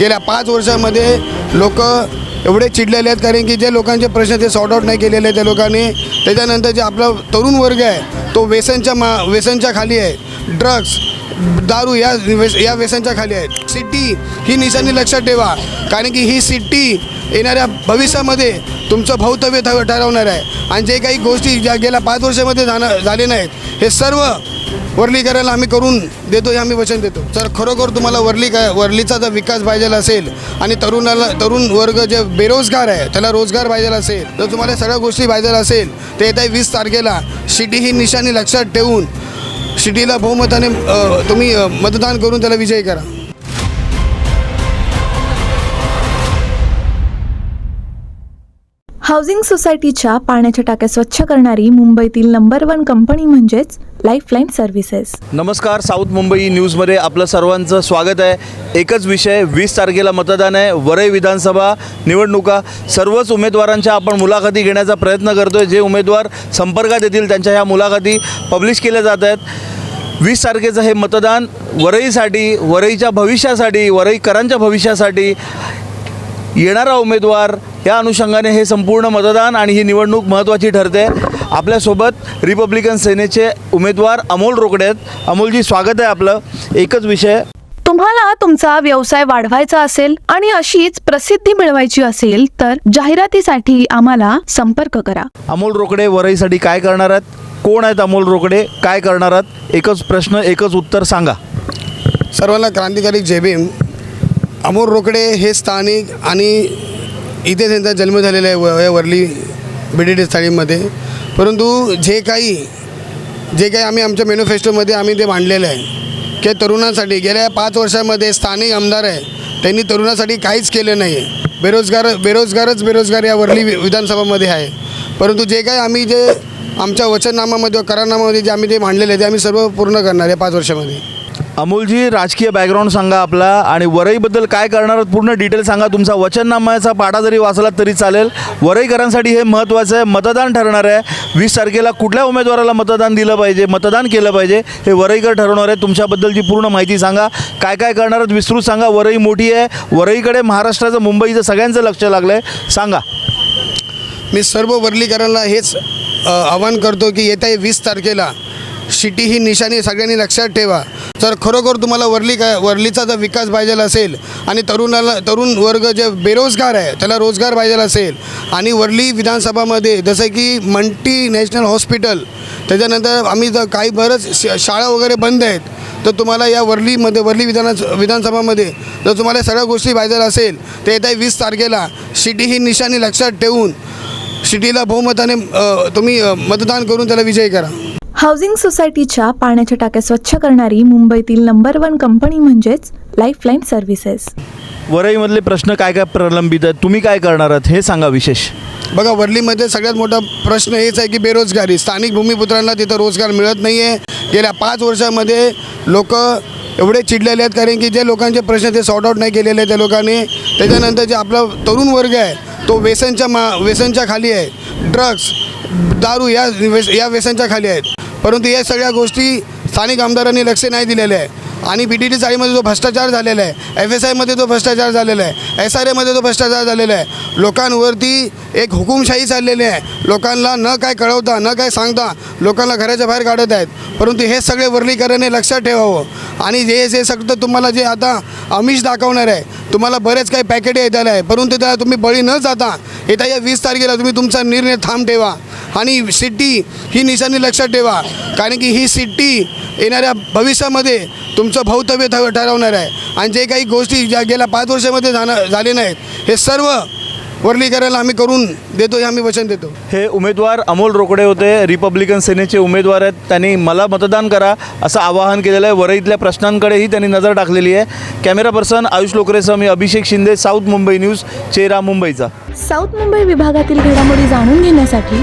गेल्या पाच वर्षामध्ये लोक एवढे चिडलेले आहेत कारण की जे लोकांचे प्रश्न ते सॉर्ट आउट नाही केलेले आहेत. त्या लोकांनी त्याच्यानंतर जे आपला तरुण वर्ग आहे तो व्यसनच्या मा व्यसनच्या खाली आहे. ड्रग्स दारू या व्यस या व्यसनच्या खाली आहेत सिटी ही निशाणी लक्षात ठेवा. कारण की ही सिटी येणाऱ्या भविष्यामध्ये तुमचं भवितव्य ठरवणार आहे. आणि जे काही गोष्टी ज्या गेल्या पाच वर्षामध्ये जाणं झाले नाहीत हे सर्व वर्लीकराला आम्ही करून देतो हे आम्ही वचन देतो. तर खरोखर तुम्हाला वर्ली का वर्लीचा जर विकास पाहिजे असेल आणि तरुणाला तरुण वर्ग जे बेरोजगार आहे त्याला रोजगार पाहिजे असेल तर तुम्हाला सगळ्या गोष्टी पाहिजे असेल तर येत्या वीस तारखेला शिटी ही निशाणी लक्षात ठेवून शिटीला बहुमताने तुम्ही मतदान करून त्याला विजयी करा. हाऊसिंग सोसायटीच्या पाण्याच्या टाक्या स्वच्छ करणारी मुंबईतील नंबर वन कंपनी म्हणजेच लाईफलाईन सर्व्हिसेस नमस्कार साऊथ मुंबई न्यूजमध्ये आपलं सर्वांचं स्वागत आहे. एकच विषय वीस तारखेला मतदान आहे. वरई विधानसभा निवडणुका. सर्वच उमेदवारांच्या आपण मुलाखती घेण्याचा प्रयत्न करतो आहे जे उमेदवार संपर्कात येतील त्यांच्या ह्या मुलाखती पब्लिश केल्या जात आहेत. वीस तारखेचं हे मतदान वरईसाठी वरईच्या भविष्यासाठी वरईकरांच्या भविष्यासाठी येणारा उमेदवार या अनुषंगाने हे संपूर्ण मतदान आणि ही निवडणूक महत्त्वाची ठरते. आपल्यासोबत रिपब्लिकन सेनेचे उमेदवार अमोल रोकडे आहेत. अमोलजी स्वागत आहे आपलं. एकच विषय. तुम्हाला तुमचा व्यवसाय वाढवायचा असेल आणि अशीच प्रसिद्धी मिळवायची असेल तर जाहिरातीसाठी आम्हाला संपर्क करा. अमोल रोकडे वरईसाठी काय करणार आहेत? कोण आहेत अमोल रोकडे? काय करणार आहेत? एकच प्रश्न एकच उत्तर सांगा. सर्वांना क्रांतिकारी जय भीम. अमोल रोकडे हे स्थानिक आणि इथे त्यांचा जन्म झालेला आहे व वरली बी डी परंतु जे काही जे काही आम्ही आमच्या मॅनिफेस्टोमध्ये आम्ही ते मांडलेलं आहे की तरुणांसाठी गेल्या पाच वर्षामध्ये स्थानिक आमदार आहे त्यांनी तरुणासाठी काहीच केलं नाही बेरोजगार बेरोजगारच बेरोजगार या वरली वि- विधानसभामध्ये आहे. परंतु जे काही आम्ही जे आमच्या वचननामामध्ये करारनामामध्ये जे आम्ही ते मांडलेले आहे ते आम्ही सर्व पूर्ण करणार आहे पाच वर्षामध्ये. अमोलजी राजकीय बॅकग्राऊंड सांगा आपला. आणि वरईबद्दल काय करणार पूर्ण डिटेल सांगा. तुमचा वचननामाचा पाडा जरी वाचला तरी चालेल. वरईकरांसाठी हे महत्त्वाचं आहे. मतदान ठरणार आहे. वीस तारखेला कुठल्या उमेदवाराला मतदान दिलं पाहिजे मतदान केलं पाहिजे हे वरईकर ठरवणार आहे तुमच्याबद्दलची पूर्ण माहिती सांगा. काय काय करणार आहेत? विस्तृत सांगा. वरई मोठी आहे. वरईकडे महाराष्ट्राचं मुंबईचं सगळ्यांचं लक्ष लागलं आहे सांगा. मी सर्व वर्लीकरांना हेच आवाहन करतो की येत्या वीस तारखेला सिटी ही निशाणी सगळ्यांनी लक्षात ठेवा. तर खरोखर तुम्हाला वर्ली का वर्लीचा जर विकास पाहिजे असेल आणि तरुणाला तरुण वर्ग जे बेरोजगार आहे त्याला रोजगार पाहिजे असेल आणि वर्ली विधानसभामध्ये जसं की मल्टी नॅशनल हॉस्पिटल त्याच्यानंतर आम्ही जर काही बरंच श- शाळा वगैरे बंद आहेत तर तुम्हाला या वर्लीमध्ये वर्ली विधान विधानसभामध्ये जर तुम्हाला सगळ्या गोष्टी पाहिजे असेल तर येत्या वीस तारखेला सिटी ही निशाणी लक्षात ठेवून सिटीला बहुमताने तुम्ही मतदान करून त्याला विजयी करा. हाऊसिंग सोसायटीच्या पाण्याच्या टाक्या स्वच्छ करणारी मुंबईतील नंबर वन कंपनी म्हणजेच लाईफलाईन सर्व्हिसेस वरईमधले प्रश्न काय काय प्रलंबित आहेत? तुम्ही काय करणार आहात? हे सांगा विशेष. बघा वर्लीमध्ये सगळ्यात मोठा प्रश्न हेच आहे की बेरोजगारी. स्थानिक भूमिपुत्रांना तिथं रोजगार मिळत नाही आहे गेल्या पाच वर्षामध्ये लोक एवढे चिडलेले आहेत कारण की जे लोकांचे प्रश्न ते सॉर्ट आऊट नाही केलेले त्या लोकांनी. त्याच्यानंतर जे आपला तरुण वर्ग आहे तो व्यसनच्या मा व्यसनच्या खाली आहे. ड्रग्स दारू या व्यस या व्यसनच्या खाली आहेत. परंतु या सगळ्या गोष्टी स्थानिक आमदारांनी लक्ष नाही दिलेल्या आहे. आणि बी टी टी चाळीमध्ये जो भ्रष्टाचार झालेला आहे एफ एस आयमध्ये तो भ्रष्टाचार झालेला आहे एस आर एमध्ये तो भ्रष्टाचार झालेला आहे लोकांवरती एक हुकुमशाही चाललेली आहे. लोकांना न काय कळवता न काय सांगता लोकांना घराच्या बाहेर काढत आहेत. परंतु हे सगळे वर्लीकरणे लक्षात ठेवावं. आणि जे जे सगळं तुम्हाला जे आता आमिष दाखवणार आहे तुम्हाला बरेच काही पॅकेट आलं आहे. परंतु त्याला तुम्ही बळी न जाता येत्या या वीस तारखेला तुम्ही तुमचा निर्णय थांब ठेवा. आणि सिटी ही निशाणी लक्षात ठेवा. कारण की ही सिटी येणाऱ्या भविष्यामध्ये तुमचं भवितव्य ठ ठरवणार आहे. आणि जे काही गोष्टी ज्या गेल्या पाच वर्षामध्ये झालं झाले नाहीत हे सर्व वर्लीकराला आम्ही करून देतो हे आम्ही वचन देतो. हे उमेदवार अमोल रोकडे होते रिपब्लिकन सेनेचे उमेदवार आहेत. त्यांनी मला मतदान करा असं आवाहन केलेलं आहे. वरईतल्या प्रश्नांकडेही त्यांनी नजर टाकलेली आहे. कॅमेरा पर्सन आयुष लोकरेसह मी अभिषेक शिंदे साऊथ मुंबई न्यूज चेहरा मुंबईचा. साऊथ मुंबई विभागातील घडामोडी जाणून घेण्यासाठी